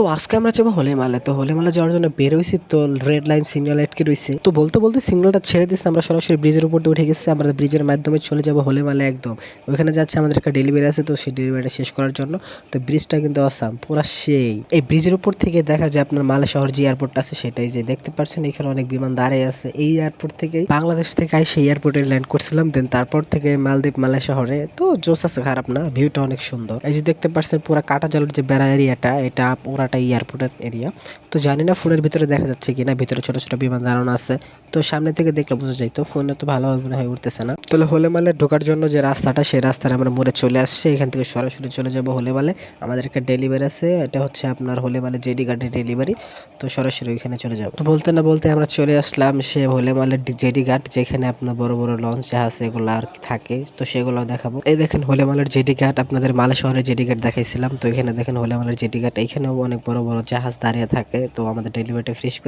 তো আজকে আমরা যাব হলিমালে। তো হলিমালে যাওয়ার জন্য বের হয়েছি তো রেড লাইন সিগন্যাল আটকে রয়েছে। তো বলতে বলতে সিগন্যালটা ছেড়ে দিচ্ছে আমরা সরাসরি ব্রিজের উপর দিয়ে উঠে গেছি, আমরা ব্রিজের মাধ্যমে চলে যাব হলিমালে একদম। ওইখানে যাচ্ছে আমাদের একটা ডেলিভারি আছে, তো সেই ডেলিভারিটা শেষ করার জন্য। তো ব্রিজটা কিন্তু আসাম পুরা সেই। এই ব্রিজের উপর থেকে দেখা যায় আপনার মালে শহর যে এয়ারপোর্টটা আছে, সেটাই যে দেখতে পাচ্ছেন, এখানে অনেক বিমান দাঁড়িয়ে আছে। এই এয়ারপোর্ট থেকে বাংলাদেশ থেকে সেই এয়ারপোর্টে ল্যান্ড করছিলাম দেন তারপর থেকে মালদ্বীপ মালে শহরে তো জোস আছে, খারাপ না ভিউটা অনেক সুন্দর। এই যে দেখতে পাচ্ছেন, পুরা কাটা জলের যে বেড়া এরিয়াটা এটা পুরাটা এয়ারপোর্টের এরিয়া তো জানি না ফোনের ভিতরে দেখা যাচ্ছে কিনা, ভিতরে ছোট ছোট বিমান দাঁড়ানো আছে। তো সামনে থেকে দেখলে বোঝা যায়, তো ফোনে তো ভালোভাবে মনে হয় উঠতেছে না। তাহলে হোলেমালে ঢোকার জন্য যে রাস্তাটা, সেই রাস্তায় আমরা মোড়ে চলে আসছে। এখান থেকে সরাসরি চলে যাব হোলেমালে। আমাদের একটা ডেলিভারি আছে, এটা হচ্ছে আপনার হোলেমালে জেডি গার্ডের ডেলিভারি তো সরাসরি ওইখানে চলে যাব। তো বলতে না বলতে আমরা চলে আসলাম সে হোলেমালের জেডি ঘাট যেখানে আপনার বড় বড় লঞ্চ জাহাজ এগুলো আর কি থাকে। তো সেগুলো দেখাবো। এই দেখেন হোলেমালের জেডি ঘাট আপনাদের মালে শহরের জেডি ঘাট দেখাইছিলাম। তো এখানে দেখেন হোলেমালের জেডি ঘাট এখানেও অনেক বড় বড় জাহাজ দাঁড়িয়ে থাকে তো আমাদের ডেলিভারিটা ফ্রেশ করি।